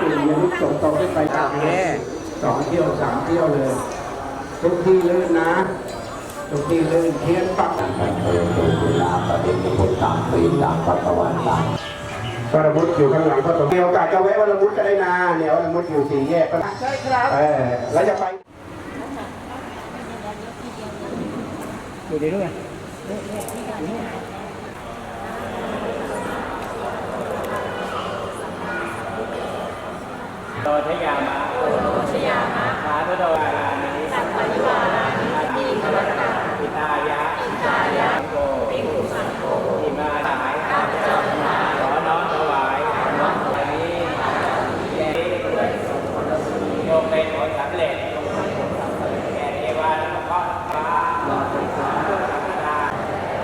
ตื่นอย่าลุกส่งตรงขึ้นไปโอเคสองเที่ยวสามเที่ยวเลย ทุกที่ลื่นนะ ทุกที่ลื่นเทียนปักเออตุลาปฏิพุทธังปีตังพระตวันตังวรมุตอยู่ข้างหลังก็ตรงมีโอกาสจะแวะวรมุตก็ได้นาเนี่ยวรมุตอยู่สี่แยกก็ใช่ครับเออแล้วจะไปโดชยามะโดชยามะสาธุโดวารานิสัพพะนิวารานิมีขวัตตาอิตายะอิตายะโกภิกขุสังโฆอิมาสายข้าพเจ้าทั้งหลายขอน้อมถวายขอน้อมถวายนี้แด่โยมเป็นผลสำเร็จแก่เทวาและพระฟ้า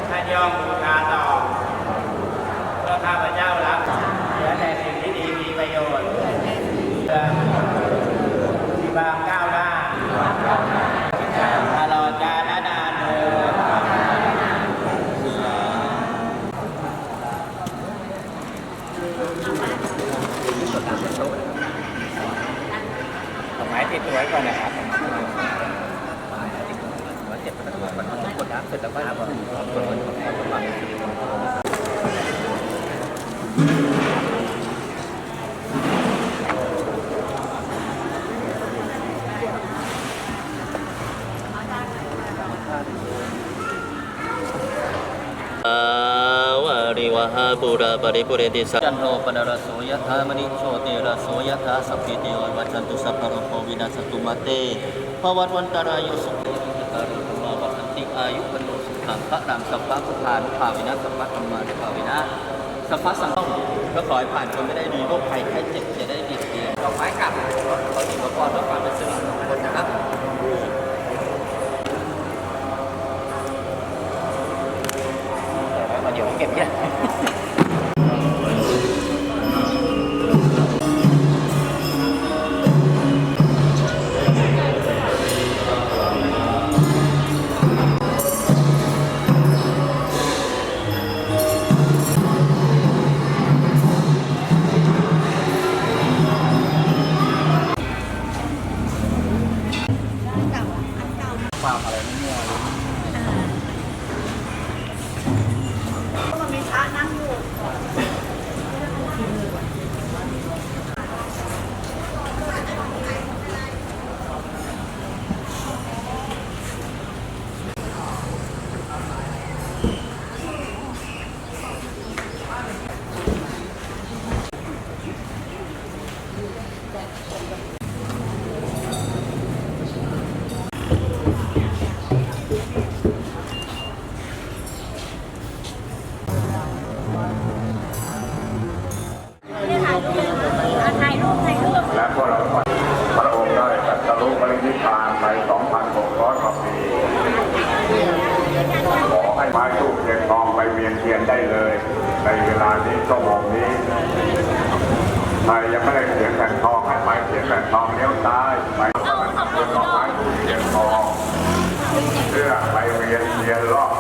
ท่านยอมบูชาต่อเพื่อข้าพเจ้ารับเหลือแต่สิ่งที่ดีมีประโยชน์ มีความก้าวหน้าตลอดกาลและนานเถิดดอกไม้ติดตัวไว้ก่อนนะครับเจ็บมันมันมันกดน้ำเสร็จแล้วก็กด วาริวหา ปุราปริปุเรติสัจันโทปนรโสยถามณิโชติรสโสยถาสัพพิติโยวัชันตุสัพพะโรโควินาสตุมาเตภวัตวันตารายโยสุขิตารุธรรมวัฏันติอายุวโนสุขังพระรามสัพพะพุทธานุภาวินะสัพพะธรรมานุภาวินะสัพพะสังฆก็ขอให้ผ่านคนไม่ได้ดีโรคภัยไข้เจ็บจะได้เบียดเบียนดอกไม้กลับขอสิ่งขอพรเพื่อความเป็นสิริมงคลนะครับเดี๋ยวเก็บเนี่ยมัน ไปยังไม่ได้เสียงแผ่นทองให้ไปเสียงแผ่นทองเลี้ยวซ้ายไปเพื่อไม้ทูบเสียนทองเพื่อไปเวียนเทียนรอบ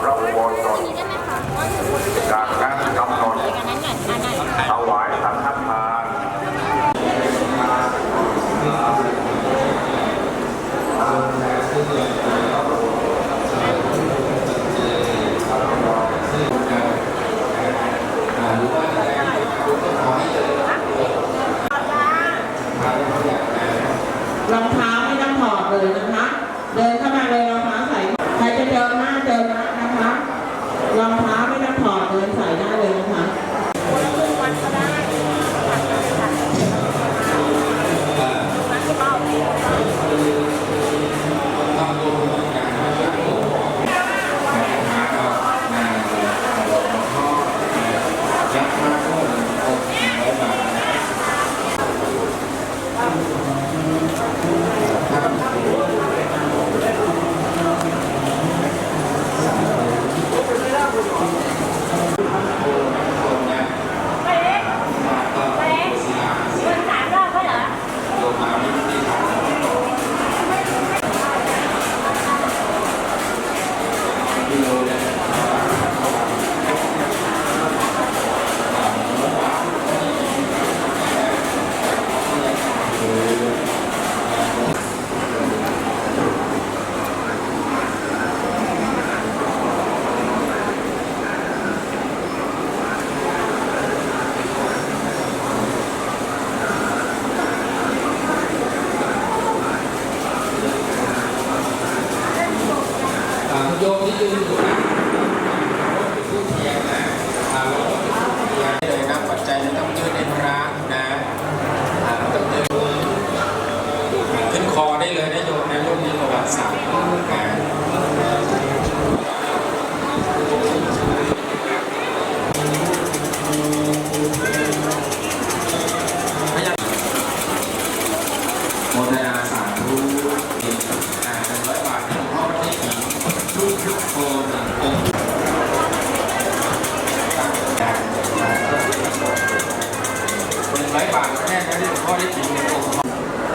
ที่หลวงพ่อได้ถึงในองค์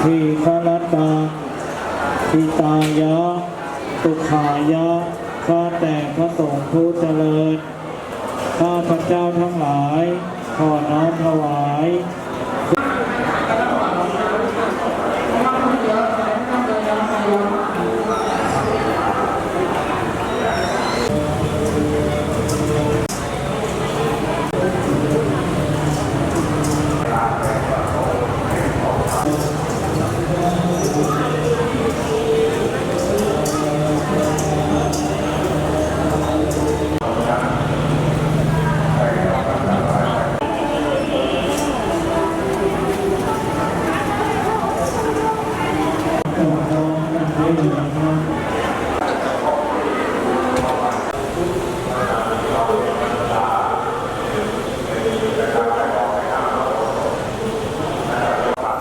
ทีฆรตาทิตายะตุขายะข้าแต่พระสงฆ์ผู้เจริญ ข้าพระเจ้าทั้งหลาย ขอน้อมถวาย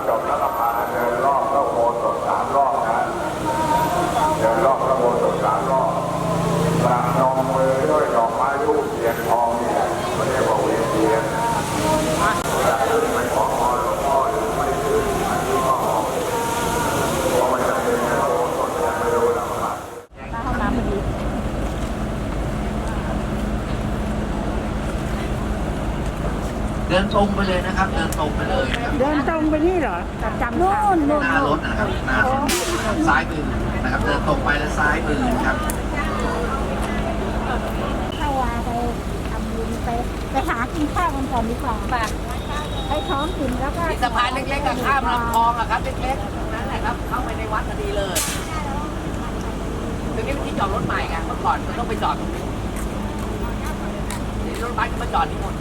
จบแล้วก็พาเดินรอบพระโบสถสามรอบนะ เดินรอบพระโบสถสามรอบประนมมือด้วยดอกไม้รูปเทียนทองนี่แหละเขาเรียกว่าเวียนเทียนเวลาขึ้นไปขอพรหลวงพ่อหรือไม่ขึ้นอันนี้ก็ออกเพราะมันจะเป็นพระโบสถยังไม่รู้ลำบาก ห้องน้ำพอดี เดินตรงไปเลยนะครับ เดินตรงไปเลยนะครับเดินตรงไปนี่เหรอจำนู่นนู่นหน้ารถนะครับหน้ารถซ้ายมือนะครับ เดินตรงไปแล้วซ้ายมือนะครับเข้าวาไปทำบุญไปไปหากินข้าวกันก่อนดีกว่าป่ะให้ท้องกินแล้วก็สะพานเล็กๆกับข้ามลำคลองอะครับเล็กๆตรงนั้นแหละครับ เข้าไปในวัดพอดีเลยตรงนี้เป็นที่จอดรถใหม่ไงเมื่อก่อนมันต้องไปจอดตรงนี้เดี๋ยวรถบัสก็มาจอดที่หมด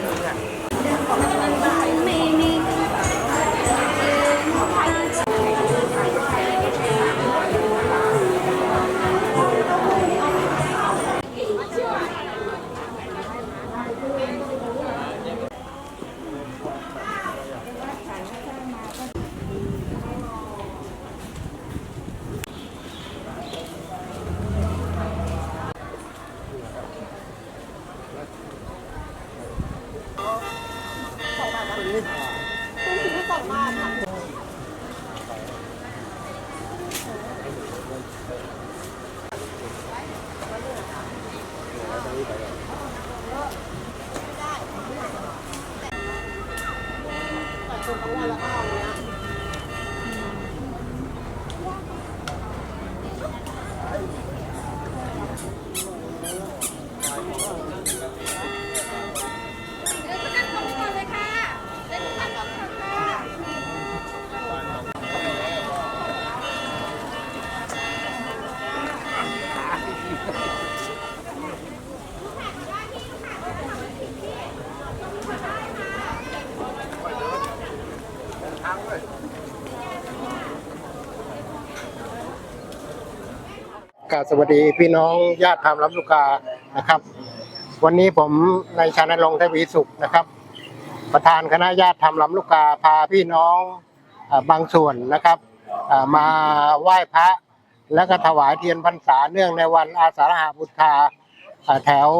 Như? 厨房管了啊， กราบสวัสดีพี่น้องญาติธรรมรับลูกกานะครับ วันนี้ผมในชานรงทวีสุขนะครับ ประธานคณะญาติธรรมลำลูกกาพาพี่น้องบางส่วนนะครับมาไหว้พระและก็ถวายเทียนพรรษาเนื่องในวันอาสาฬหบูชาแถว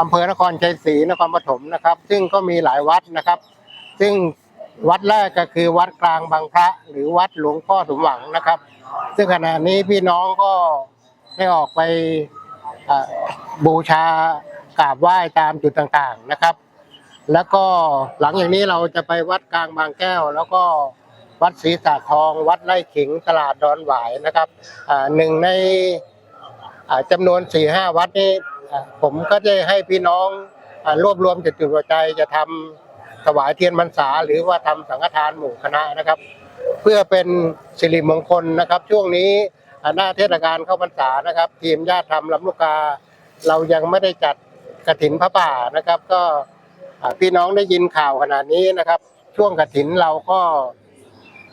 อำเภอนครชัยศรีนครปฐมนะครับ ซึ่งก็มีหลายวัดนะครับ ซึ่งวัดแรกก็คือวัดกลางบางพระ หรือวัดหลวงพ่อสมหวังนะครับ ซึ่งขณะนี้พี่น้องก็ได้ออกไปบูชากราบไหว้ตามจุดต่างๆนะครับ แล้วก็หลังอย่างนี้เราจะไปวัดกลางบางแก้ว แล้วก็วัดศรีสาทอง วัดไร่ขิงตลาดดอนหวายนะครับหนึ่งในอ่าจำนวนสี่ห้าวัดนี้ผมก็จะให้พี่น้องรวบรวมจิตจุดหัวใจจะทำถวายเทียนพรรษาหรือว่าทำสังฆทานหมู่คณะนะครับ เพื่อเป็นสิริมงคลนะครับ ช่วงนี้อาหน้าเทศกาลเข้าพรรษานะครับ ทีมญาติธรรมลำลูกกา เรายังไม่ได้จัดกระถินพระป่านะครับ ก็พี่น้องได้ยินข่าวขนาดนี้นะครับ ช่วงกระถินเราก็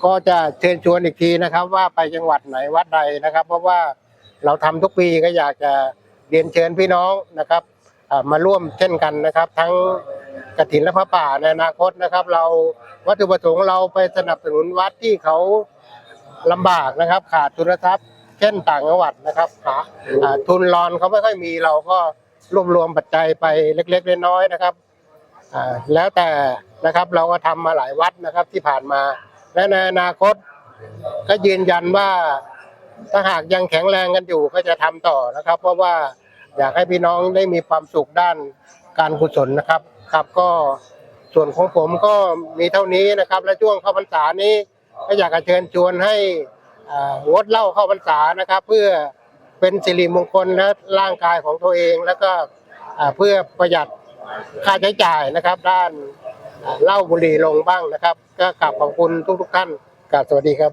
ก็จะเชิญชวนอีกทีนะครับ ว่าไปจังหวัดไหนวัดใดนะครับ เพราะว่าเราทำทุกปีก็อยากจะเรียนเชิญพี่น้องนะครับมาร่วมเช่นกันนะครับ ทั้ง กระถินและพระป่าในอนาคตนะครับ เราวัตถุประสงค์เราไปสนับสนุนวัดที่เขาลำบากนะครับ ขาดทุนทรัพย์ เช่นต่างจังหวัดนะครับหาอ่าทุนรอนเขาไม่ค่อยมีเราก็รวบรวมปัจจัยไปเล็กๆน้อยๆนะครับอ่าแล้วแต่นะครับเราก็ทำมาหลายวัดนะครับที่ผ่านมา และในอนาคต ก็ยืนยันว่าถ้าหากยังแข็งแรงกันอยู่ก็จะทำต่อนะครับ เพราะว่าอยากให้พี่น้องได้มีความสุขด้านการกุศลนะครับ ครับก็ส่วนของผมก็มีเท่านี้นะครับ และช่วงเข้าพรรษานี้ก็อยากจะเชิญชวนให้อ่างดเหล้าเข้าพรรษานะครับ เพื่อเป็นสิริมงคลและร่างกายของตัวเอง แล้วก็เพื่อประหยัดค่าใช้จ่ายนะครับ ด้านเหล้าบุหรี่ลงบ้างนะครับ ก็กลับขอบคุณทุกๆท่านกราบสวัสดีครับ